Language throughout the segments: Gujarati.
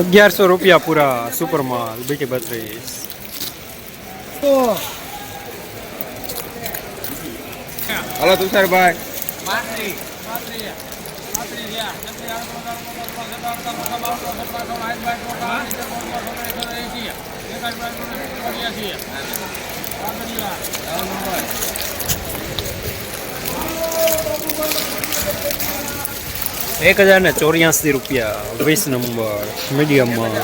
અગિયારસો રૂપિયા પૂરા સુપર માલ બીટી બત્રીસ. હાલો તુષારભાઈ. એક હજાર ને ચોર્યાસી રૂપિયા વીસ નંબર મીડિયમમાં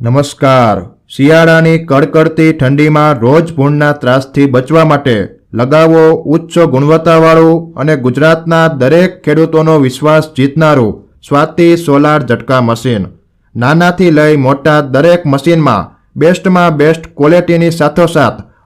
નમસ્કાર. શિયાળાની કડકડતી ઠંડીમાં રોજ ભૂણના ત્રાસથી બચવા માટે લગાવો ઉચ્ચ ગુણવત્તાવાળું અને ગુજરાતના દરેક ખેડૂતોનો વિશ્વાસ જીતનારું સ્વાતિ સોલાર ઝટકા મશીન. નાનાથી લઈ મોટા દરેક મશીનમાં બેસ્ટમાં બેસ્ટ ક્વોલિટીની સાથોસાથ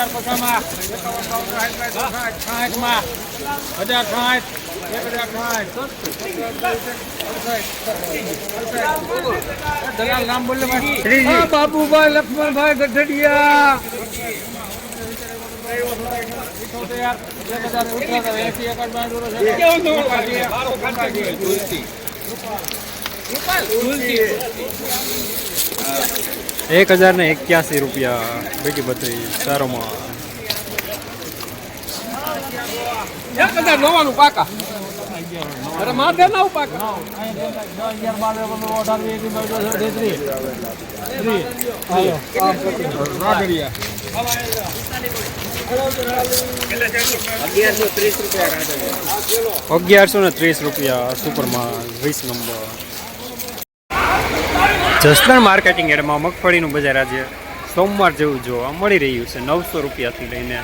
હજાર પચાસમાં સાઠમાં હજાર સાઠ એક હજાર સાઠ. બાબુભાઈ લક્ષ્મણભાઈ ગઢડિયા. એક હજાર ને એક્યાસી રૂપિયા બેટી બત્રીસ સારો માલ એક હજાર નવાનું પાકા. અરે માથે ના પાકા. અગિયારસો ત્રીસ રૂપિયા સુપરમાં વીસ નંબર. જસદણ માર્કેટિંગ એડમાં મગફળીનું બજાર આજે સોમવાર જેવું જોવા મળી રહ્યું છે. નવસો રૂપિયાથી લઈને